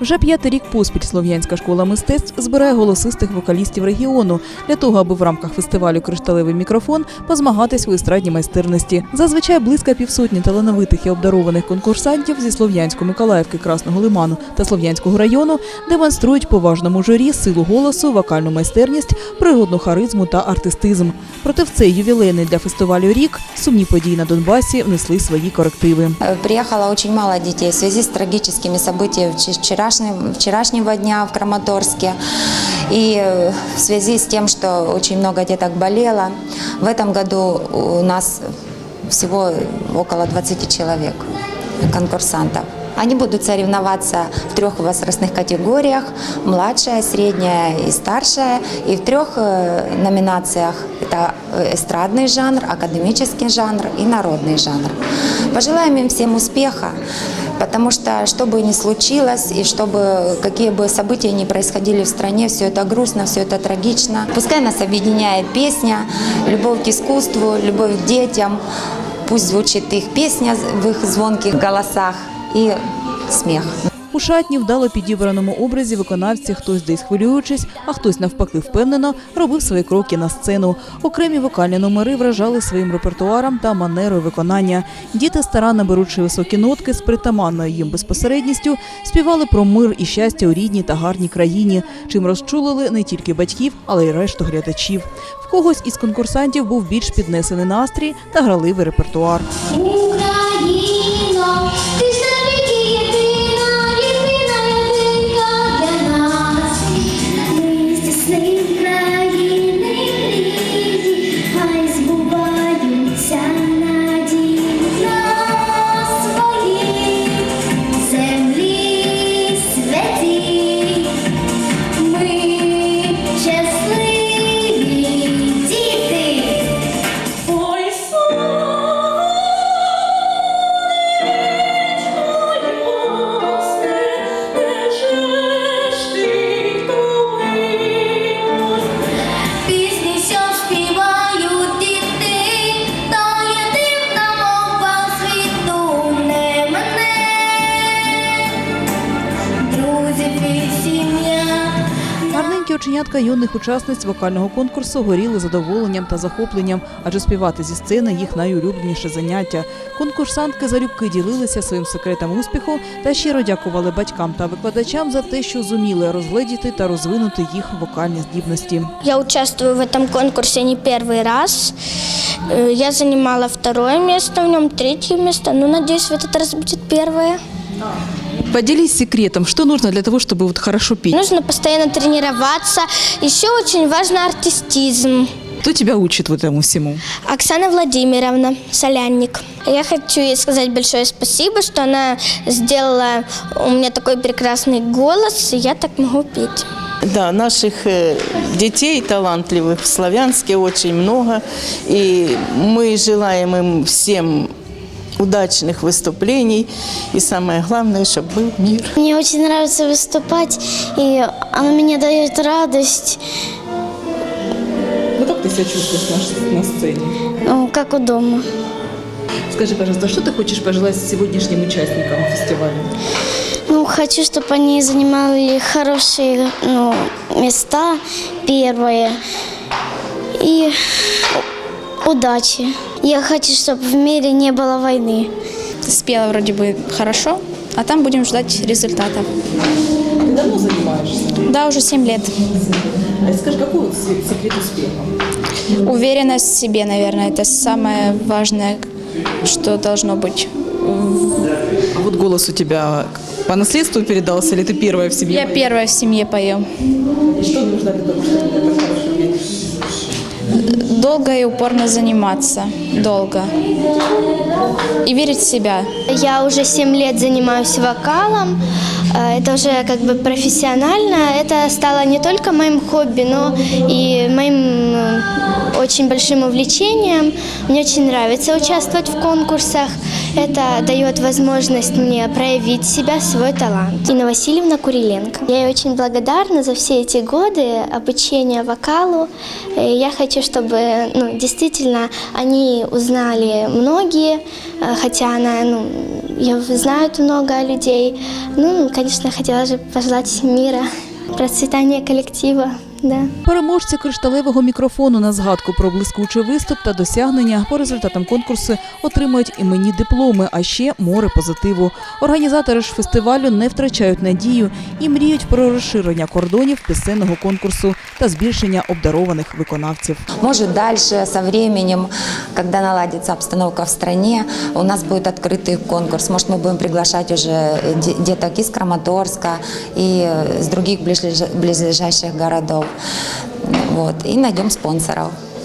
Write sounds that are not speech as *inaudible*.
Вже п'ятий рік поспіль Слов'янська школа мистецтв збирає голосистих вокалістів регіону для того, аби в рамках фестивалю Кришталевий мікрофон позмагатись в естрадній майстерності. Зазвичай близько півсотні талановитих і обдарованих конкурсантів зі Слов'янської Миколаївки, Красного Лиману та Слов'янського району демонструють поважному журі силу голосу, вокальну майстерність, природну харизму та артистизм. Проте в цей ювілейний для фестивалю рік сумні події на Донбасі внесли свої корективи. Э, Приехало очень мало детей в связи с трагическими событиями вч- вчерашнего, дня в Краматорске и э, в связи с тем, что очень много деток болело. В этом году у нас всего около 20 человек конкурсантов. Они будут соревноваться в трех возрастных категориях – младшая, средняя и старшая. И в трех э, номинациях – это э, эстрадный жанр, академический жанр и народный жанр. Пожелаем им всем успеха, потому что, что бы ни случилось, и чтобы какие бы события ни происходили в стране, все это грустно, все это трагично. Пускай нас объединяет песня, любовь к искусству, любовь к детям. Пусть звучит их песня в их звонких голосах и смех. У шатні вдало підібраному образі виконавці хтось десь хвилюючись, а хтось навпаки впевнено робив свої кроки на сцену. Окремі вокальні номери вражали своїм репертуаром та манерою виконання. Діти, старанно беручи високі нотки з притаманною їм безпосередністю, співали про мир і щастя у рідній та гарній країні, чим розчулили не тільки батьків, але й решту глядачів. В когось із конкурсантів був більш піднесений настрій та граливий репертуар. Гарненькі оченятка юних учасниць вокального конкурсу горіли задоволенням та захопленням, адже співати зі сцени їх найулюбленіше заняття. Конкурсантки залюбки ділилися своїм секретом успіху та щиро дякували батькам та викладачам за те, що зуміли розгледіти та розвинути їх вокальні здібності. Я участвую в этом конкурсе не первый раз. Э, Я занимала второе место в нем, третье место. Ну, надеюсь, в этот раз будет первое. Поделись секретом, что нужно для того, чтобы вот хорошо петь? Нужно постоянно тренироваться. Еще очень важно артистизм. Кто тебя учит вот этому всему? Оксана Владимировна Солянник. Я хочу ей сказать большое спасибо, что она сделала у меня такой прекрасный голос, и я так могу петь. Да, наших э, детей талантливых в Славянске очень много. И мы желаем им всем удачных выступлений. И самое главное, чтобы был мир. Мне очень нравится выступать, и оно мне дает радость, Ну как ты себя чувствуешь на, сцене? ну, как у дома. Скажи, пожалуйста, что ты хочешь пожелать сегодняшним участникам фестиваля? Ну, хочу, чтобы они занимали хорошие ну, места первые и удачи. Я хочу, чтобы в мире не было войны. спела вроде бы хорошо, а там будем ждать результатов. Ты давно занимаешься? Да, уже 7 лет. А скажи, какой секрет успеха? Уверенность в себе, наверное, это самое важное, что должно быть. А вот голос у тебя по наследству передался, или ты первая в семье? Я первая в семье пою. Что нужно для того, чтобы петь? Долго и упорно заниматься. Долго. И верить в себя. Я уже 7 лет занимаюсь вокалом. Э, Это уже как бы профессионально. Это стало не только моим хобби, но и моим э, очень большим увлечением. Мне очень нравится участвовать в конкурсах. Это дает возможность мне проявить себя, свой талант. Инна Васильевна Куриленко. Я ей очень благодарна за все эти годы обучения вокалу. Э, Я хочу, чтобы ну, действительно они узнали многие, э, хотя она, ну, ее знают много людей. Ну, конечно, хотела же пожелать мира, *laughs* процветания коллектива, да. Переможці кришталевого мікрофону на згадку про блискучий виступ та досягнення по результатам конкурсу отримують іменні дипломи, а ще море позитиву. Організатори ж фестивалю не втрачають надію і мріють про розширення кордонів пісенного конкурсу та збільшення обдарованих виконавців. Может, дальше, со временем, когда наладится обстановка в стране, у нас будет открытый конкурс. Может, мы будем приглашать уже де- деток из Краматорска и э, с других ближлеж- близлежащих городов. Вот, и найдем спонсоров.